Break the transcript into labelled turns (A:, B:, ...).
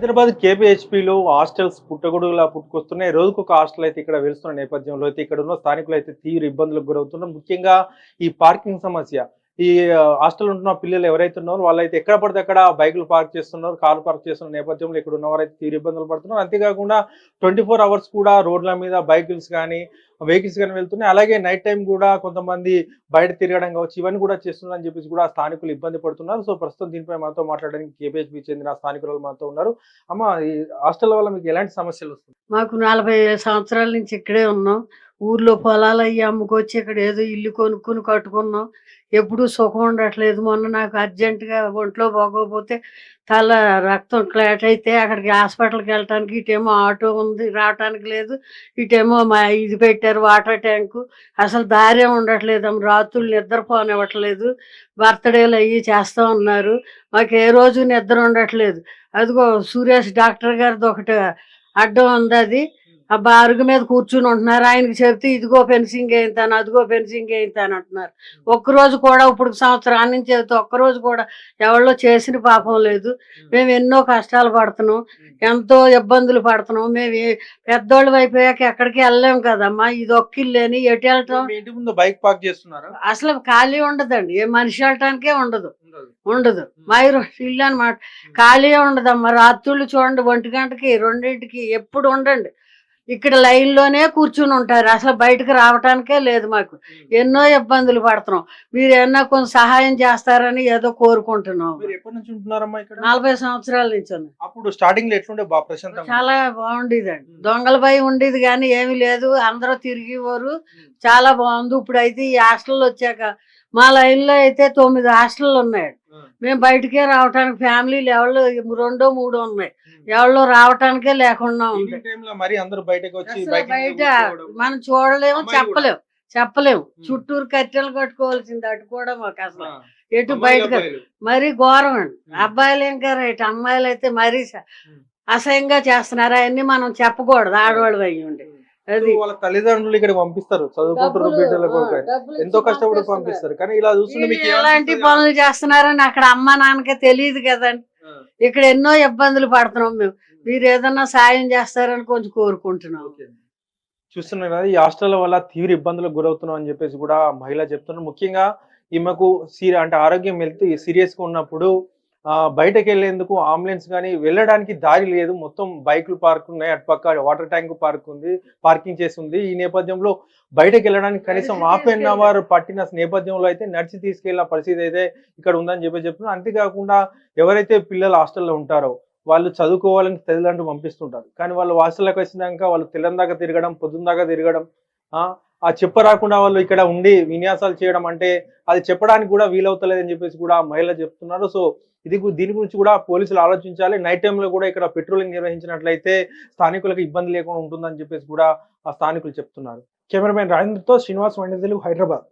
A: Hyderabad కేబిహెచ్పిలో hostels పుట్టగొడుగులా పుట్టుకొస్తున్నాయి. రోజుకు ఒక hostel అయితే ఇక్కడ వెలుస్తున్న నేపథ్యంలో అయితే ఇక్కడ ఉన్న స్థానికులు అయితే తీవ్ర ఇబ్బందులకు గురవుతున్నారు. ముఖ్యంగా ఈ పార్కింగ్ సమస్య. ఈ హాస్టల్ ఉంటున్న పిల్లలు ఎవరైతే ఉన్నారో వాళ్ళైతే ఎక్కడ పడితే అక్కడ బైకులు పార్క్ చేస్తున్నారు కార్లు పార్క్ చేస్తున్న నేపథ్యంలో ఇక్కడ ఉన్నవారైతే తీవ్ర ఇబ్బందులు పడుతున్నారు. అంతేకాకుండా ట్వంటీ ఫోర్ అవర్స్ కూడా రోడ్ల మీద బైకుల్స్ కానీ వెహికల్స్ కానీ వెళ్తున్నాయి. అలాగే నైట్ టైం కూడా కొంతమంది బయట తిరగడం కావచ్చు ఇవన్నీ కూడా చేస్తున్నారని చెప్పేసి కూడా స్థానికులు ఇబ్బంది పడుతున్నారు. సో ప్రస్తుతం దీనిపై మనతో మాట్లాడడానికి కేపీహెచ్బి చెందిన స్థానికులు మనతో ఉన్నారు. అమ్మ ఈ హాస్టల్ వల్ల మీకు ఎలాంటి సమస్యలు వస్తుంది
B: మాకు నలభై సంవత్సరాల నుంచి ఇక్కడే ఉన్నాం. ఊర్లో పొలాలు అయ్యి అమ్ముకొచ్చి ఇక్కడ ఏదో ఇల్లు కొనుక్కుని కట్టుకున్నాం. ఎప్పుడూ సుఖం ఉండట్లేదు. మొన్న నాకు అర్జెంటుగా ఒంట్లో బాగోకపోతే తల రక్తం క్లాట్ అయితే అక్కడికి హాస్పిటల్కి వెళ్ళటానికి ఇటేమో ఆటో ఉంది రావటానికి లేదు. ఇటేమో మా ఇది పెట్టారు వాటర్ ట్యాంకు. అసలు దారే ఉండట్లేదు. అమ్మ. రాత్రులు నిద్రపోనివ్వట్లేదు బర్త్డేలు అయ్యి చేస్తూ ఉన్నారు. మాకు ఏ రోజు నిద్ర ఉండట్లేదు. అదిగో సురేష్ డాక్టర్ గారిది ఒకటి అడ్డం ఉంది అది. ఆ బారుగు మీద కూర్చుని ఉంటున్నారు. ఆయనకి చెప్తే ఇదిగో ఫెన్సింగ్ వేయింతాను అదిగో ఫెన్సింగ్ వేయింతాను అంటున్నారు. ఒక్కరోజు కూడా ఇప్పుడు సంవత్సరాల నుంచి చెబితే ఒక్కరోజు కూడా ఎవరో చేసిన పాపం లేదు. మేము ఎన్నో కష్టాలు పడుతున్నాం ఎంతో ఇబ్బందులు పడుతున్నాం. మేము పెద్దోళ్ళు అయిపోయాక ఎక్కడికి వెళ్ళలేం కదమ్మా. ఇది ఒక్కిల్లేని ఎటు
A: ముందు బైక్ పార్క్ చేస్తున్నారా?
B: అసలు ఖాళీ ఉండదండి. ఏ మనిషి వెళ్ళటానికే ఉండదు. ఉండదు. మైరు ఇల్లు అనమాట ఖాళీ ఉండదమ్మా. రాత్రుళ్ళు చూడండి ఒంటి గంటకి రెండింటికి ఎప్పుడు ఉండండి. ఇక్కడ లైన్లోనే కూర్చుని ఉంటారు. అసలు బయటకు రావటానికే లేదు మాకు. ఎన్నో ఇబ్బందులు పడుతున్నాం. మీరు ఏమన్నా కొంచెం సహాయం చేస్తారని ఏదో కోరుకుంటున్నాం. నలభై సంవత్సరాల నుంచి
A: అప్పుడు స్టార్టింగ్
B: చాలా బాగుండేదండి. దొంగల భయం ఉండేది కానీ ఏమీ లేదు. అందరూ తిరిగేవారు. చాలా బాగుంది. ఇప్పుడు అయితే ఈ హాస్టల్ వచ్చాక మా లైన్లో అయితే తొమ్మిది హాస్టళ్ళు ఉన్నాయి. మేము బయటకే రావటానికి ఫ్యామిలీలు ఎవరు రెండో మూడో ఉన్నాయి. ఎవరు రావటానికే లేకుండా ఉంది. బయట మనం చూడలేము చెప్పలేము చెప్పలేము. చుట్టూరు కట్టెలు కట్టుకోవాల్సింది అటు కూడా మాకు అసలు. ఎటు బయటకు మరీ ఘోరం అండి. అబ్బాయిలు ఇంకా రైట్ అమ్మాయిలు అయితే మరీ. అసహ్యంగా చేస్తున్నారు. అవన్నీ మనం చెప్పకూడదు. ఆడవాళ్ళు అయ్యి ఉండి అది
A: వాళ్ళ తల్లిదండ్రులు ఇక్కడ పంపిస్తారు. చదువుకుంటారు బిడ్డల కొరకు. ఎంతో కష్టపడి. పంపిస్తారు. కానీ ఇలా చూస్తుంటే మీకు
B: ఎలాంటి? పనులు చేస్తున్నారని అక్కడ అమ్మ నాన్నకే తెలియదు కదండి. ఇక్కడ ఎన్నో ఇబ్బందులు పడుతున్నాం మేము. మీరు ఏదన్నా సాయం చేస్తారని కొంచెం కోరుకుంటున్నాం.
A: ఓకే. చూస్తున్నారు కదా ఈ హాస్టల్ వల్ల తీవ్ర ఇబ్బందులకు గురవుతున్నాం అని చెప్పేసి కూడా మహిళ చెప్తున్నారు. ముఖ్యంగా ఈమెకు సీ అంటే ఆరోగ్యం వెళ్తూ సీరియస్గా ఉన్నప్పుడు బయటకు వెళ్ళేందుకు అంబులెన్స్ కానీ వెళ్ళడానికి దారి లేదు. మొత్తం బైకులు పార్క్ ఉన్నాయి. అటుపక్క వాటర్ ట్యాంక్ పార్క్ ఉంది పార్కింగ్ చేసి ఉంది. ఈ నేపథ్యంలో బయటకు వెళ్ళడానికి కనీసం హాఫ్ అన్. అవర్ పట్టిన నేపథ్యంలో అయితే నడిచి తీసుకెళ్ళిన పరిస్థితి అయితే ఇక్కడ ఉందని చెప్పి చెప్తున్నారు. అంతేకాకుండా ఎవరైతే పిల్లలు హాస్టల్లో ఉంటారో వాళ్ళు చదువుకోవాలని తల్లిదండ్రులు పంపిస్తుంటారు. కానీ వాళ్ళు హాస్టల్లోకి వచ్చినాక వాళ్ళు తెల్లం దాకా తిరగడం పొద్దున్న దాకా తిరగడం ఆ చెప్ప చెప్పరాకుండా వాళ్ళు ఇక్కడ ఉండి విన్యాసాలు చేయడం అంటే అది చెప్పడానికి కూడా వీలవుతలేదని చెప్పేసి కూడా మహిళలు చెప్తున్నారు. సో ఇది దీని గురించి కూడా పోలీసులు ఆలోచించాలి. నైట్ టైంలో కూడా ఇక్కడ పెట్రోలింగ్ నిర్వహించినట్లయితే స్థానికులకు ఇబ్బంది లేకుండా ఉంటుందని చెప్పేసి కూడా ఆ స్థానికులు చెప్తున్నారు. కెమెరామెన్ రాజేంద్రతో శ్రీనివాస్ వండేదలు హైదరాబాద్.